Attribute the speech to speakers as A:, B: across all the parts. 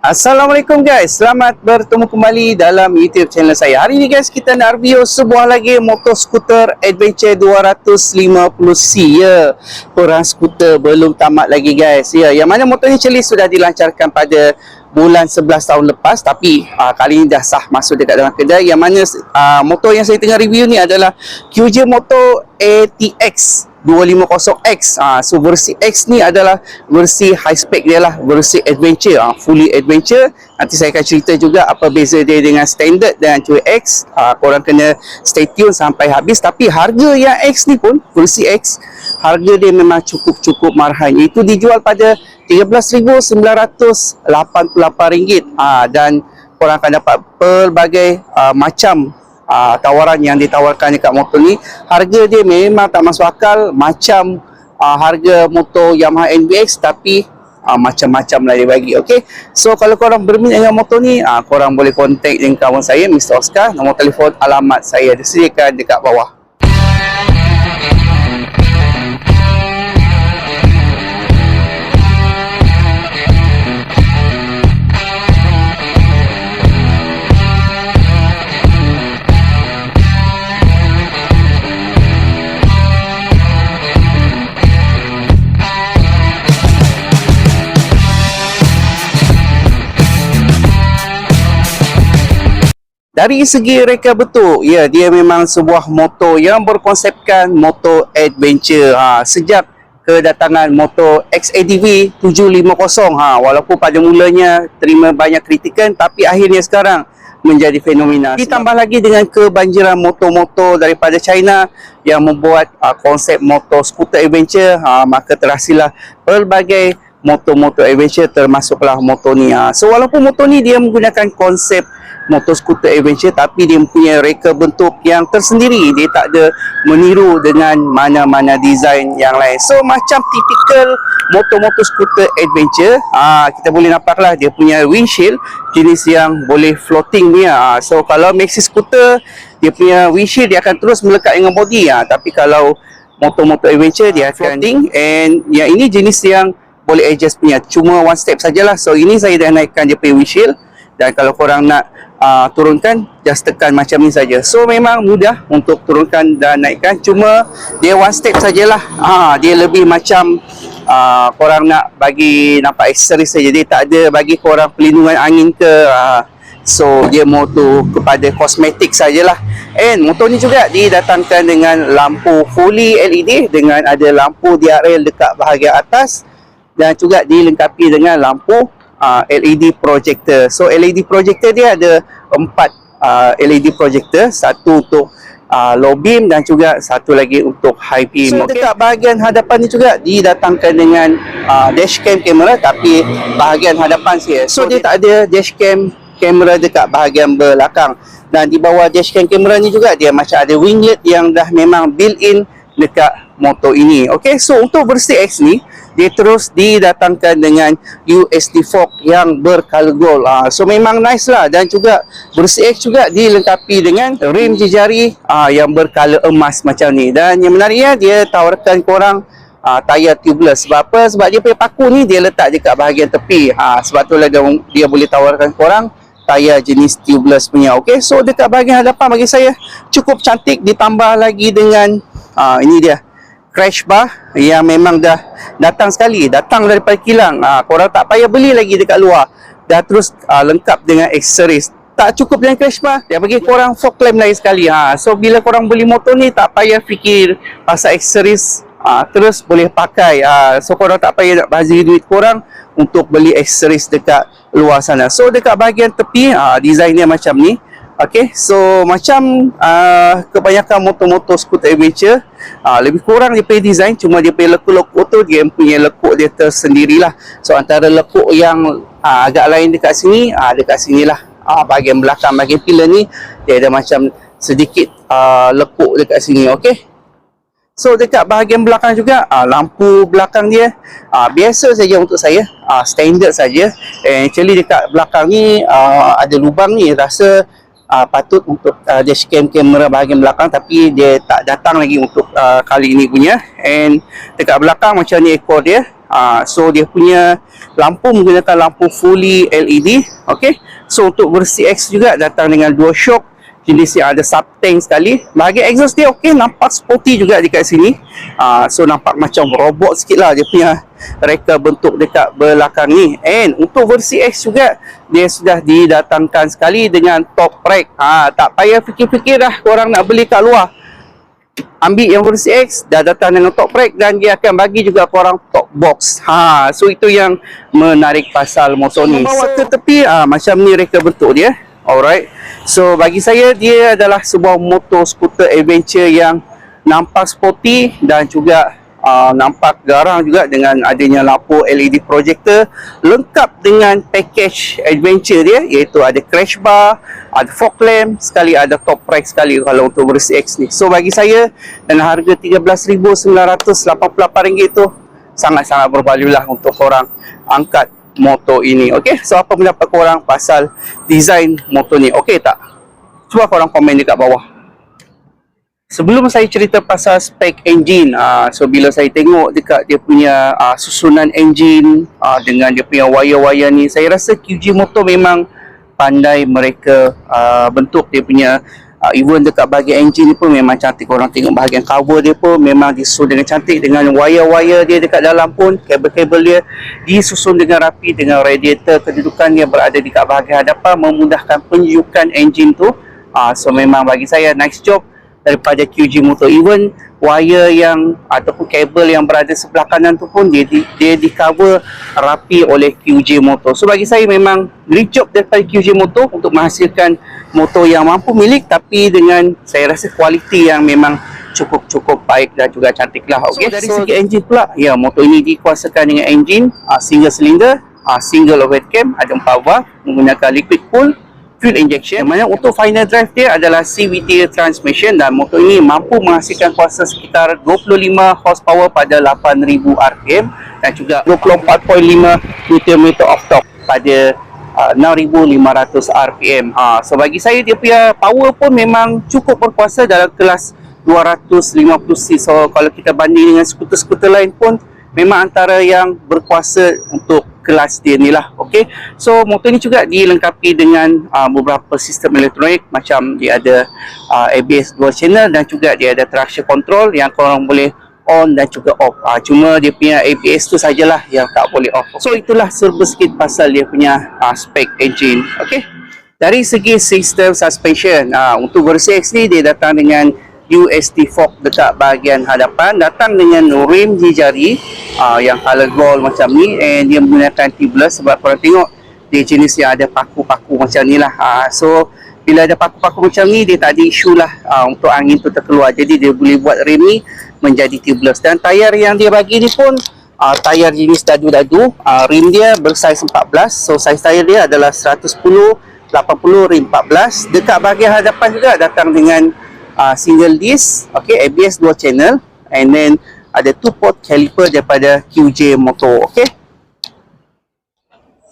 A: Assalamualaikum guys, selamat bertemu kembali dalam YouTube channel saya. Hari ini guys kita nak review sebuah lagi motor skuter Adventure 250C ya. Perang skuter belum tamat lagi guys. Ya, yang mana motor ni actually sudah dilancarkan pada bulan 11 tahun lepas tapi uh, kali ini dah sah masuk dekat dalam kedai yang mana uh, motor yang saya tengah review ni adalah QJ Moto ATX 250X uh, so versi X ni adalah versi high spec dia lah. Versi adventure uh, fully adventure. Nanti saya akan cerita juga apa beza dia dengan standard dan QX uh, korang kena stay tune sampai habis. Tapi harga yang X ni pun versi X harga dia memang cukup-cukup marhan. Itu dijual pada RM13,988 uh, dan korang akan dapat pelbagai uh, macam uh, tawaran yang ditawarkan dekat motor ni harga dia memang tak masuk akal macam uh, harga motor Yamaha NBX tapi uh, macam-macam lah dia bagi okay? so kalau korang berminat dengan motor ni uh, korang boleh contact dengan kawan saya Mr. Oscar nombor telefon alamat saya disediakan dekat bawah Dari segi reka bentuk, ya dia memang sebuah motor yang berkonsepkan motor adventure. Ha, sejak kedatangan motor XADV 750 ha, walaupun pada mulanya terima banyak kritikan tapi akhirnya sekarang menjadi fenomena. Ditambah lagi dengan kebanjiran motor-motor daripada China yang membuat uh, konsep motor scooter adventure, ha, maka terhasillah pelbagai motor-motor adventure termasuklah motor ni. Ha. So walaupun motor ni dia menggunakan konsep motor scooter adventure tapi dia punya reka bentuk yang tersendiri dia tak ada meniru dengan mana-mana design yang lain so macam typical motor-motor scooter adventure ah kita boleh nampaklah dia punya windshield jenis yang boleh floating punya ah, so kalau maxi scooter dia punya windshield dia akan terus melekat dengan body ah tapi kalau motor-motor adventure dia akan floating and yang ini jenis yang boleh adjust punya. Cuma one step sajalah. So ini saya dah naikkan dia punya windshield. Dan kalau korang nak uh, turunkan just tekan macam ni saja. So memang mudah untuk turunkan dan naikkan. Cuma dia one step sajalah. Uh, dia lebih macam uh, korang nak bagi nampak aksesoris saja. Dia tak ada bagi korang pelindungan angin ke uh, so dia motor kepada kosmetik sajalah. And motor ni juga didatangkan dengan lampu fully LED dengan ada lampu DRL dekat bahagian atas dan juga dilengkapi dengan lampu uh, LED projector. So LED projector dia ada empat uh, LED projector, satu untuk uh, low beam dan juga satu lagi untuk high beam. So okay. dekat bahagian hadapan ni juga didatangkan dengan uh, dashcam kamera tapi bahagian hadapan sih. So, so dia tak ada dashcam kamera dekat bahagian belakang. Dan di bawah dashcam kamera ni juga dia macam ada winglet yang dah memang built-in dekat motor ini. Okay, so untuk versi X ni dia terus didatangkan dengan USD fork yang bercolor gold. Uh, so memang nice lah dan juga versi X juga dilengkapi dengan rim jejari uh, yang bercolor emas macam ni. Dan yang menariknya dia tawarkan korang uh, tayar tubeless. Sebab apa? Sebab dia punya paku ni dia letak dekat bahagian tepi. Uh, sebab tu lah dia, dia boleh tawarkan korang tayar jenis tubeless punya. Okay, so dekat bahagian hadapan bagi saya cukup cantik ditambah lagi dengan uh, ini dia crash bar yang memang dah datang sekali. Datang daripada kilang. Ha, korang tak payah beli lagi dekat luar. Dah terus ha, lengkap dengan aksesoris tak cukup dengan crash bar. Dia bagi korang lamp lagi sekali. Ha. so bila korang beli motor ni tak payah fikir pasal aksesoris ha, terus boleh pakai. Ha. so korang tak payah nak bazir duit korang untuk beli aksesoris dekat luar sana. So dekat bahagian tepi ha, design dia macam ni. Okay, so macam uh, kebanyakan motor-motor scooter adventure uh, lebih kurang dia punya design cuma dia punya lekuk-lekuk tu dia punya lekuk dia tersendirilah. So antara lekuk yang uh, agak lain dekat sini uh, dekat sinilah. Uh, bahagian belakang bahagian pillar ni dia ada macam sedikit uh, lekuk dekat sini okay so dekat bahagian belakang juga uh, lampu belakang dia uh, biasa saja untuk saya uh, standard saja. And actually dekat belakang ni uh, ada lubang ni rasa uh, patut untuk uh, dashcam kamera bahagian belakang tapi dia tak datang lagi untuk uh, kali ini punya and dekat belakang macam ni ekor dia Ah, so dia punya lampu menggunakan lampu fully LED. Okay. So untuk versi X juga datang dengan dual shock jenis yang ada sub tank sekali. Bahagian exhaust dia okey, nampak sporty juga dekat sini. Ah, so nampak macam robot sikit lah dia punya reka bentuk dekat belakang ni. And untuk versi X juga dia sudah didatangkan sekali dengan top rack. Ah, tak payah fikir-fikir dah korang nak beli kat luar ambil yang versi X dah datang dengan top rack dan dia akan bagi juga korang top box ha so itu yang menarik pasal motor ni bawa ke tepi ah macam ni reka bentuk dia alright so bagi saya dia adalah sebuah motor skuter adventure yang nampak sporty dan juga uh, nampak garang juga dengan adanya lampu LED projector lengkap dengan package adventure dia iaitu ada crash bar, ada fog lamp, sekali ada top rack sekali kalau untuk versi X ni. So bagi saya dan harga RM13,988 tu sangat-sangat bervalue lah untuk korang angkat motor ini. Okay, so apa pendapat korang pasal design motor ni? Okay tak? Cuba korang komen dekat bawah. Sebelum saya cerita pasal spek engine, uh, so bila saya tengok dekat dia punya uh, susunan engine uh, dengan dia punya wire-wire ni, saya rasa QG Motor memang pandai mereka uh, bentuk dia punya uh, even dekat bahagian engine ni pun memang cantik. Korang tengok bahagian cover dia pun memang disusun dengan cantik dengan wire-wire dia dekat dalam pun, kabel-kabel dia disusun dengan rapi dengan radiator kedudukan dia berada dekat bahagian hadapan memudahkan penunjukan engine tu. Uh, so memang bagi saya nice job daripada QG motor. Even wire yang ataupun kabel yang berada sebelah kanan tu pun dia di, dia di cover rapi oleh QG motor. So bagi saya memang great job daripada QG motor untuk menghasilkan motor yang mampu milik tapi dengan saya rasa kualiti yang memang cukup-cukup baik dan juga cantik lah okay? so dari so, segi engine pula ya motor ini dikuasakan dengan engine uh, single cylinder uh, single overhead cam ada 4 valve menggunakan liquid cool fuel injection. Yang mana untuk final drive dia adalah CVT transmission dan motor ini mampu menghasilkan kuasa sekitar 25 horsepower pada 8000 rpm dan juga 24.5 Nm of torque pada uh, 6500 rpm uh, so bagi saya dia punya power pun memang cukup berkuasa dalam kelas 250cc so kalau kita banding dengan skuter-skuter lain pun memang antara yang berkuasa untuk kelas dia ni lah okay. so motor ni juga dilengkapi dengan uh, beberapa sistem elektronik macam dia ada uh, ABS dual channel dan juga dia ada traction control yang korang boleh on dan juga off uh, cuma dia punya ABS tu sajalah yang tak boleh off so itulah serba sikit pasal dia punya uh, spec engine okay. dari segi sistem suspension uh, untuk versi X ni dia datang dengan UST fork dekat bahagian hadapan datang dengan rim di jari uh, yang color gold macam ni and dia menggunakan tubeless sebab korang tengok dia jenis yang ada paku-paku macam ni lah. Uh, so bila ada paku-paku macam ni dia tak ada isu lah uh, untuk angin tu terkeluar. Jadi dia boleh buat rim ni menjadi tubeless. Dan tayar yang dia bagi ni pun uh, tayar jenis dadu-dadu. Uh, rim dia bersaiz 14 so saiz tayar dia adalah 110 80 rim 14 dekat bahagian hadapan juga datang dengan uh, single disc, okay, ABS dual channel and then ada two port caliper daripada QJ motor, okay.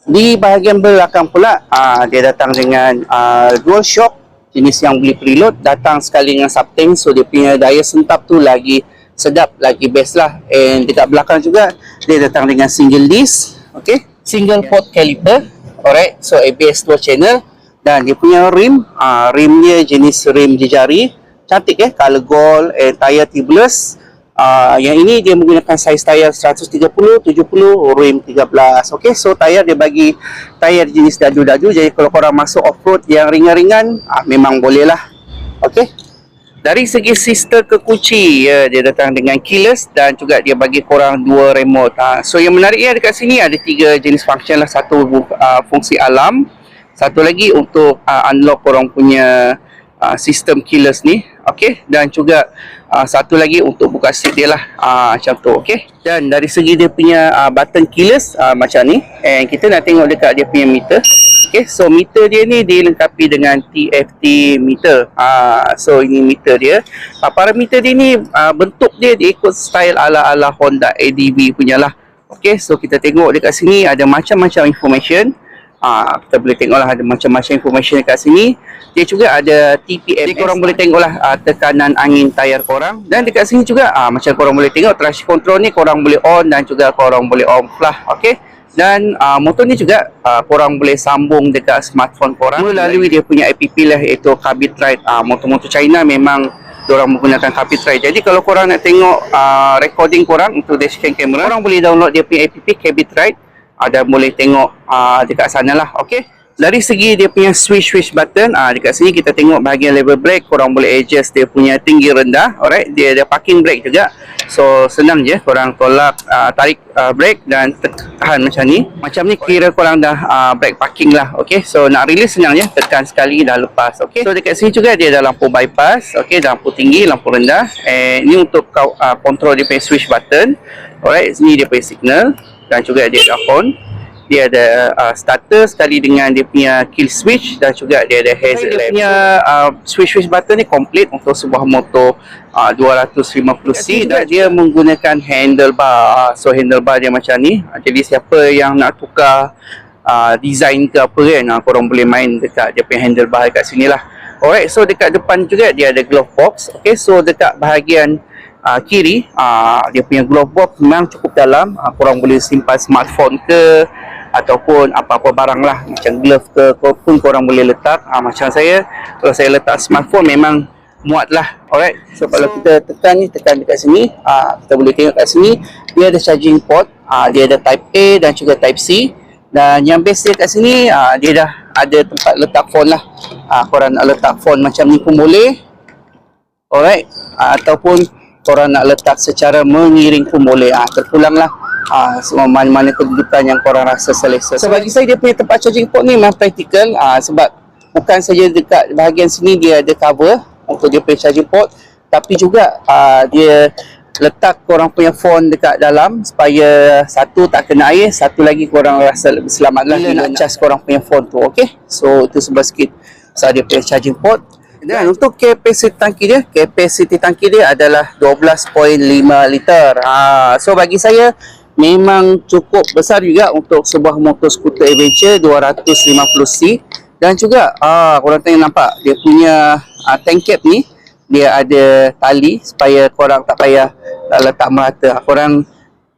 A: Di bahagian belakang pula, uh, dia datang dengan uh, dual shock jenis yang boleh preload, datang sekali dengan subtank so dia punya daya sentap tu lagi sedap, lagi best lah and dekat belakang juga dia datang dengan single disc, okay, single port caliper, alright, so ABS dual channel dan dia punya rim, uh, rim dia jenis rim jejari cantik eh. Color gold and tayar tubeless. Uh, yang ini dia menggunakan saiz tayar 130 70 rim 13 okey so tayar dia bagi tayar jenis dadu-dadu jadi kalau korang masuk off-road yang ringan-ringan uh, memang boleh lah okey. Dari segi sistem kekunci ya, dia datang dengan keyless dan juga dia bagi korang dua remote. Ha. so yang menariknya dekat sini ada tiga jenis function lah. Satu uh, fungsi alam. Satu lagi untuk uh, unlock korang punya uh, sistem keyless ni okey? Dan juga uh, satu lagi untuk buka seat dia lah uh, macam tu okey? Dan dari segi dia punya uh, button keyless uh, macam ni and kita nak tengok dekat dia punya meter okey? So meter dia ni dilengkapi dengan TFT meter uh, so ini meter dia. Uh, parameter dia ni uh, bentuk dia dia ikut style ala-ala Honda ADV punya lah okey? So kita tengok dekat sini ada macam-macam information Ah, kita boleh tengok lah ada macam-macam information dekat sini. Dia juga ada TPMS. Jadi korang boleh tengok lah ah, tekanan angin tayar korang. Dan dekat sini juga ah, macam korang boleh tengok traction control ni korang boleh on dan juga korang boleh off lah. Okay. Dan ah, motor ni juga ah, korang boleh sambung dekat smartphone korang melalui dia punya app lah iaitu Kabit Ride. Ah, motor-motor China memang orang menggunakan Kabit Ride. Jadi kalau korang nak tengok ah, recording korang untuk dashcam camera, korang boleh download dia punya app Kabit Ride ada boleh tengok uh, dekat sana lah okey? Dari segi dia punya switch switch button uh, dekat sini kita tengok bahagian level brake korang boleh adjust dia punya tinggi rendah alright? Dia ada parking brake juga. So senang je korang tolak uh, tarik uh, brake dan tekan macam ni. Macam ni kira korang dah uh, brake parking lah okey? So nak release senang je tekan sekali dah lepas okey? So dekat sini juga dia ada lampu bypass okey? Lampu tinggi lampu rendah. And ni untuk kau uh, control dia punya switch button alright? Sini dia punya signal dan juga dia ada horn dia ada uh, starter sekali dengan dia punya kill switch dan juga dia ada hazard lamp. Dia punya uh, switch switch button ni komplit untuk sebuah motor uh, 250cc dan dia menggunakan handlebar. So handlebar dia macam ni. Uh, jadi siapa yang nak tukar uh, design ke apa kan, uh, korang boleh main dekat dia punya handlebar dekat sini lah. Alright, so dekat depan juga dia ada glove box. Okay, so dekat bahagian uh, kiri uh, dia punya glove box memang cukup dalam. Uh, korang boleh simpan smartphone ke ataupun apa-apa barang lah. Macam glove ke pun korang boleh letak. Uh, macam saya kalau saya letak smartphone memang muat lah. Alright. So, kalau kita tekan ni tekan dekat sini. Uh, kita boleh tengok kat sini. Dia ada charging port. Uh, dia ada type A dan juga type C. Dan yang best dia kat sini uh, dia dah ada tempat letak phone lah. Uh, korang nak letak phone macam ni pun boleh. Alright. Uh, ataupun korang nak letak secara mengiring pun boleh. Ah terpulang lah ah semua mana-mana kedudukan yang korang rasa selesa. So bagi saya dia punya tempat charging port ni memang practical. Ah sebab bukan saja dekat bahagian sini dia ada cover untuk dia punya charging port tapi juga ah dia letak korang punya phone dekat dalam supaya satu tak kena air satu lagi korang rasa lebih selamat lah bila nak charge korang punya phone tu okay so itu sebab sikit. Pasal dia punya charging port dan untuk kapasiti tangki dia, kapasiti tangki dia adalah 12.5 liter. Ha, so bagi saya memang cukup besar juga untuk sebuah motor skuter adventure 250cc dan juga ah korang tengok nampak dia punya ah, tank cap ni dia ada tali supaya korang tak payah tak letak merata. Korang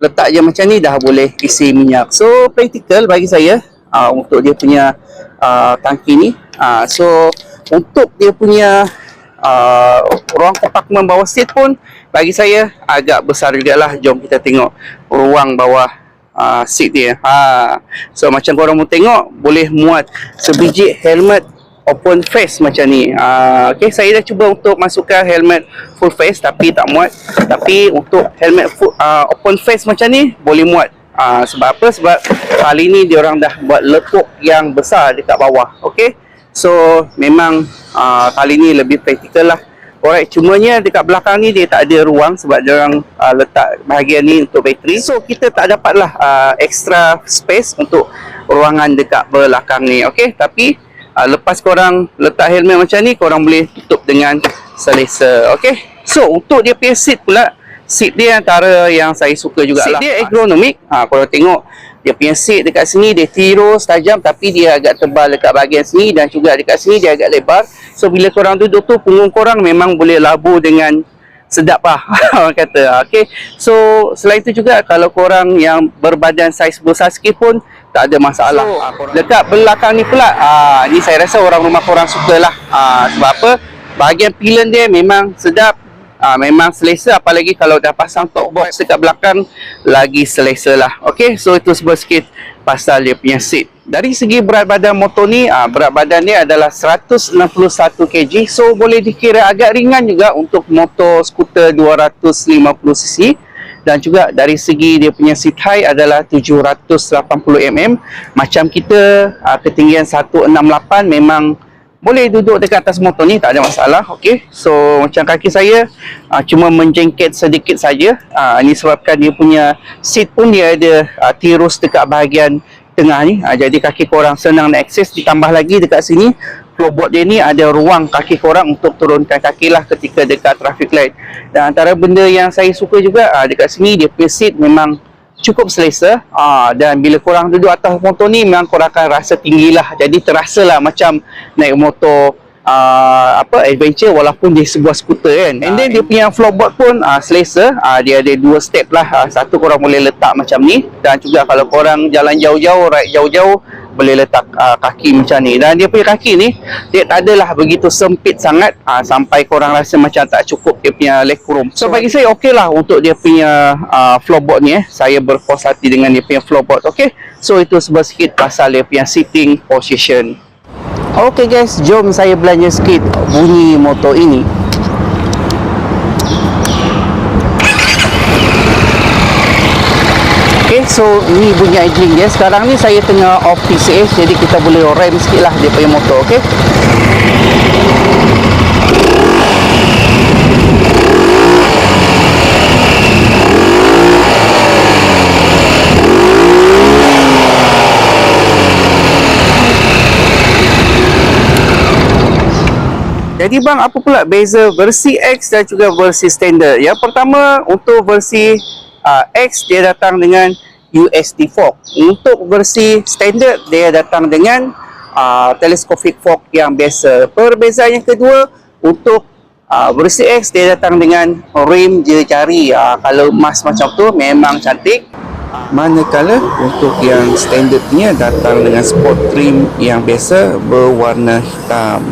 A: letak je macam ni dah boleh isi minyak. So practical bagi saya ah, untuk dia punya ah, tangki ni. Ah, so untuk dia punya uh, ruang kompartmen bawah seat pun bagi saya agak besar jugalah jom kita tengok ruang bawah uh, seat dia ha. so macam korang mau tengok boleh muat sebiji helmet open face macam ni uh, okay, saya dah cuba untuk masukkan helmet full face tapi tak muat tapi untuk helmet full, uh, open face macam ni boleh muat uh, sebab apa? sebab kali ni dia orang dah buat lepuk yang besar dekat bawah okay? So memang uh, kali ni lebih praktikal lah Alright, cumanya dekat belakang ni dia tak ada ruang sebab dia orang uh, letak bahagian ni untuk bateri. So kita tak dapatlah uh, extra space untuk ruangan dekat belakang ni. Okay, tapi uh, lepas korang letak helmet macam ni, korang boleh tutup dengan selesa. Okay, so untuk dia punya seat pula, seat dia antara yang saya suka jugalah. Seat dia ergonomik. Ha, korang tengok dia punya seat dekat sini dia tirus tajam tapi dia agak tebal dekat bahagian sini dan juga dekat sini dia agak lebar. So bila korang duduk tu punggung korang memang boleh labu dengan sedap lah orang kata. Okay. so selain itu juga kalau korang yang berbadan saiz besar sikit pun tak ada masalah. So, dekat belakang ni pula aa, ni saya rasa orang rumah korang suka lah aa, sebab apa? Bahagian pilihan dia memang sedap uh, memang selesa apalagi kalau dah pasang top box dekat belakang lagi selesa lah. Ok so itu sebuah sikit pasal dia punya seat. Dari segi berat badan motor ni uh, berat badan dia adalah 161 kg so boleh dikira agak ringan juga untuk motor skuter 250cc dan juga dari segi dia punya seat height adalah 780mm macam kita uh, ketinggian 168 memang boleh duduk dekat atas motor ni tak ada masalah okey? So macam kaki saya uh, cuma menjengket sedikit saja. Uh, ini sebabkan dia punya seat pun dia ada uh, tirus dekat bahagian tengah ni. Uh, jadi kaki korang senang nak akses ditambah lagi dekat sini floorboard dia ni ada ruang kaki korang untuk turunkan kaki lah ketika dekat traffic light. Dan antara benda yang saya suka juga uh, dekat sini dia punya seat memang cukup selesa. Uh, dan bila korang duduk atas motor ni memang korang akan rasa tinggi lah. Jadi terasa lah macam naik motor uh, apa adventure walaupun dia sebuah skuter kan. And then dia punya floorboard pun uh, selesa. Uh, dia ada dua step lah. Uh, satu korang boleh letak macam ni. Dan juga kalau korang jalan jauh-jauh ride jauh-jauh boleh letak uh, kaki macam ni. Dan dia punya kaki ni dia tak adalah begitu sempit sangat uh, sampai korang rasa macam tak cukup dia punya legroom so bagi saya okey lah untuk dia punya uh, floorboard ni eh. Saya berpuas hati dengan dia punya floorboard okey? So itu sebab sikit pasal dia punya sitting position. Okey guys. Jom saya belanja sikit bunyi motor ini Okay, so ni bunyi idling dia. Sekarang ni saya tengah off PCA jadi kita boleh rem sikit lah dia punya motor, okay? Jadi bang, apa pula beza versi X dan juga versi standard? Yang pertama, untuk versi uh, X dia datang dengan USD fork. Untuk versi standard dia datang dengan uh, telescopic fork yang biasa. Perbezaan yang kedua, untuk uh, versi X dia datang dengan rim jari. Uh, kalau emas macam tu memang cantik. Manakala untuk yang standardnya datang dengan sport trim yang biasa berwarna hitam.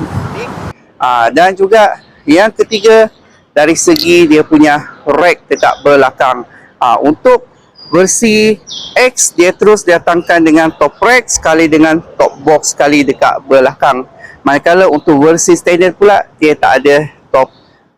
A: Ah, dan juga yang ketiga dari segi dia punya rack dekat belakang. Ah, untuk versi X dia terus datangkan dengan top rack sekali dengan top box sekali dekat belakang. Manakala untuk versi standard pula dia tak ada top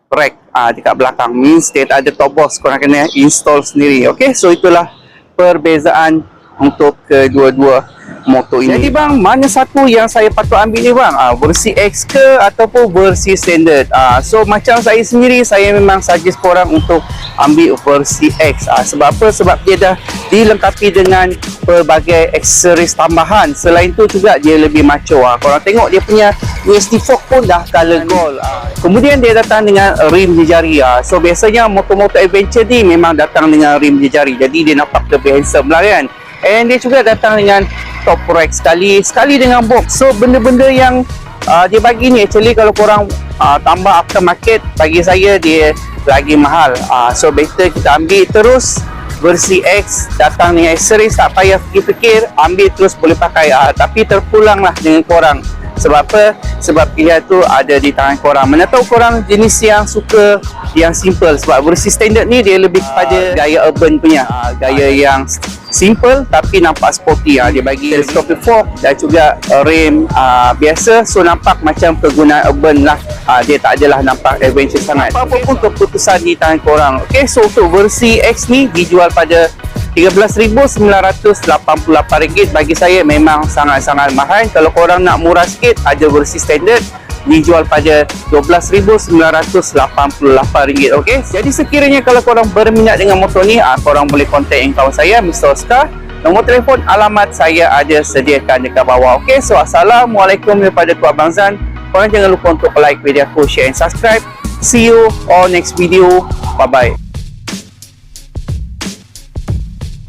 A: rack ah, dekat belakang. Means dia tak ada top box. Korang kena install sendiri. Okay, so itulah perbezaan untuk kedua-dua motor ini. Jadi bang, mana satu yang saya patut ambil ni bang? Ah, versi X ke ataupun versi standard? Ah, so macam saya sendiri, saya memang suggest korang untuk ambil versi X. Ah, sebab apa? Sebab dia dah dilengkapi dengan pelbagai aksesoris tambahan. Selain tu juga dia lebih macho. Ah, korang tengok dia punya USD fork pun dah color gold. Ah, kemudian dia datang dengan rim jejari. Ah, so biasanya motor-motor adventure ni memang datang dengan rim jejari. Jadi dia nampak lebih handsome lah kan. And dia juga datang dengan top rack sekali sekali dengan box. So benda-benda yang uh, dia bagi ni actually kalau korang uh, tambah aftermarket bagi saya dia lagi mahal. Uh, so better kita ambil terus. Versi X datang dengan accessories tak payah fikir-fikir ambil terus boleh pakai. Uh, tapi terpulang lah dengan korang sebab apa? Sebab pilihan tu ada di tangan korang. Mana tahu korang jenis yang suka yang simple sebab versi standard ni dia lebih kepada gaya urban punya. Gaya yang simple tapi nampak sporty. Dia bagi telescopic fork dan juga rim biasa so nampak macam penggunaan urban lah. Dia tak adalah nampak adventure sangat. Apa pun keputusan di tangan korang. Okay, so untuk versi X ni dijual pada RM13,988 bagi saya memang sangat-sangat mahal. Kalau korang nak murah sikit ada versi standard dijual pada RM12,988 ok jadi sekiranya kalau korang berminat dengan motor ni ah, korang boleh contact yang kawan saya Mr. Oscar. Nombor telefon alamat saya ada sediakan dekat bawah. Ok so Assalamualaikum daripada Tuan Abang Zan. Korang jangan lupa untuk like video aku share and subscribe. See you on next video. Bye bye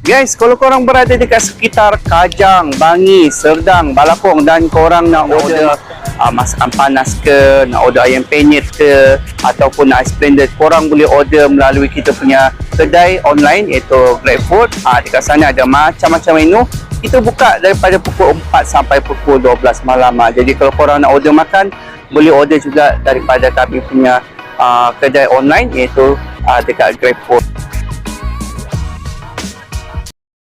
A: Guys, kalau korang berada dekat sekitar Kajang, Bangi, Serdang, Balapong dan korang nak order uh, masakan panas ke, nak order ayam penyet ke ataupun nak ice blended, korang boleh order melalui kita punya kedai online iaitu GrabFood. Uh, dekat sana ada macam-macam menu. Kita buka daripada pukul 4 sampai pukul 12 malam. Uh, jadi kalau korang nak order makan, boleh order juga daripada kami punya uh, kedai online iaitu uh, dekat GrabFood.